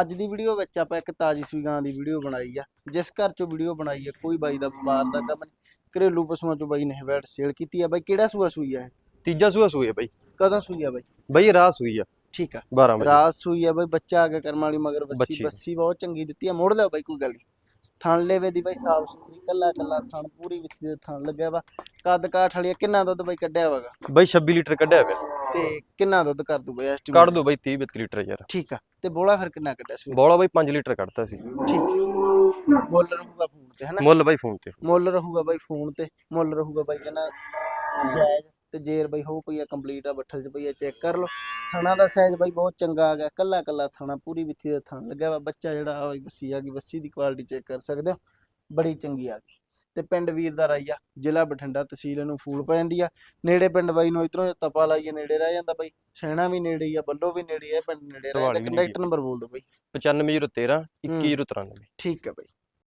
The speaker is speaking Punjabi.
ਅੱਜ ਦੀ ਵੀਡੀਓ ਵਿੱਚ ਆਪਾਂ ਇੱਕ ਤਾਜੀ ਸੂਈ ਗਾਂ ਦੀ ਵੀਡੀਓ ਬਣਾਈ ਆ। ਜਿਸ ਘਰ ਚੋਂ ਵੀਡੀਓ ਬਣਾਈ ਆ ਕੋਈ ਬਾਈ ਦਾ ਵਪਾਰ ਦਾ ਕੰਮ ਨਹੀਂ। ਘਰੇਲੂ ਪਸ਼ੂਆਂ ਚੋਂ ਬਾਈ ਨੇ ਵੈਟ ਸੇਲ ਕੀਤੀ ਆ। ਬਾਈ ਕਿਹੜਾ ਸੂਆ ਸੂਈ ਆ ਇਹ? ਤੀਜਾ ਸੂਆ ਸੂਈ ਹੈ ਬਾਈ। ਕਦੋਂ ਸੂਈ ਆ ਬਾਈ? ਬਾਈ ਰਾਹ ਸੂਈ ਆ। ਠੀਕ ਆ। 12 ਵਜੇ। ਰਾਤ ਸੂਈ ਆ ਬਾਈ ਬੱਚਾ ਆ ਗਿਆ ਕਰਮ ਵਾਲੀ ਮਗਰ ਬੱਸੀ ਬੱਚੀ। ਬੱਸੀ ਬਹੁਤ ਚੰਗੀ ਦਿੱਤੀ ਆ। ਮੋੜ ਲਿਆ ਬਾਈ ਕੋਈ ਗੱਲ ਨਹੀਂ। ਥਣ ਲੈਵੇ ਦੀ ਬਾਈ ਸਾਫ਼ ਸੁਥਰੀ ਕੱਲਾ ਕੱਲਾ ਥਣ ਪੂਰੀ ਵਿੱਚ ਦੇ ਥਣ ਲੱਗਿਆ ਵਾ। ਕੱਦ ਕਾਠ ਵਾਲੀ ਆ, ਕਿੰਨਾ ਦੁੱਧ ਬਾਈ ਕੱਢਿਆ ਵਾਗਾ ਬਾਈ 26 ਲੀਟਰ ਕੱਢਿਆ ਪਿਆ ਤੇ ਕਿੰਨਾ ਦੁੱਧ ਕਰ ਦੂ ਬਾਈ estimate? ਕੱਢ ਦੋ ਬਾਈ 30 32 ਲੀਟਰ ਯਾਰ। ਠੀਕ ਆ ਤੇ ਬੋਲਾ ਫਿਰ ਕਿੰਨਾ ਕੱਢਿਆ ਸੂਈ ਬੋਲਾ ਬਾਈ 5 ਲੀਟਰ ਕੱਢਤਾ ਸੀ। ਠੀਕ। ਮੁੱਲ ਰਹੂਗਾ ਫੋਨ ਤੇ ਹਨਾ? ਮੁੱਲ ਬਾਈ ਫੋਨ ਤੇ। ਮੁੱਲ ਰਹੂਗਾ ਬਾਈ ਫੋਨ ਤੇ ਮੁੱਲ ਰਹੂਗਾ ਬਾਈ ਕਹਿੰਦਾ ਜਾਇਜ਼ ਤੇ ਜੇਰ ਬਾਈ ਹੋ ਪਈ ਆ ਕੰਪਲੀਟ ਆ ਬੱਠਲ ਚ ਪਈ ਆ ਚੈੱਕ ਕਰ ਲਓ। ਥਣਾ ਦਾ ਸਾਈਜ਼ ਬਾਈ ਬਹੁਤ ਚੰਗਾ ਆ ਗਿਆ ਕੱਲਾ ਕੱਲਾ ਥਣਾ ਪੂਰੀ ਵਿੱਥੀ ਦਾ ਥਣ ਲੱਗਿਆ ਵਾ। ਬੱਚਾ ਜਿਹੜਾ ਆ ਬਾਈ ਬੱਸੀ ਆ ਗਈ ਬੱਸੀ ਦੀ ਕੁਆਲਿਟੀ ਚੈੱਕ ਕਰ ਸਕਦੇ ਹੋ। ਬੜੀ ਚੰਗੀ ਆ ਗਈ। ਤੇ ਪਿੰਡ ਵੀਰ ਦਾ ਰਾਈਆ ਜ਼ਿਲ੍ਹਾ ਬਠਿੰਡਾ ਤਹਿਸੀਲ ਨੂੰ ਫੂਲ ਪੈ ਜਾਂਦੀ ਆ। ਨੇੜੇ ਪਿੰਡ ਬਾਈ ਨੂੰ ਇਧਰੋਂ ਤਪਾ ਲਾਈਏ ਨੇੜੇ ਰਹਿ ਜਾਂਦਾ ਬਾਈ। ਸੈਣਾ ਵੀ ਨੇੜੇ ਹੀ ਆ ਬੱਲੋ ਵੀ ਨੇੜੇ ਆ ਪਿੰਡ ਨੇੜੇ ਰਹਿ ਜਾਂਦਾ। ਕੰਟੈਕਟ ਨੰਬਰ ਬੋਲ ਦਿਓ ਬਾਈ। 95 13 21 93 ਠੀਕ ਹੈ ਬਾਈ।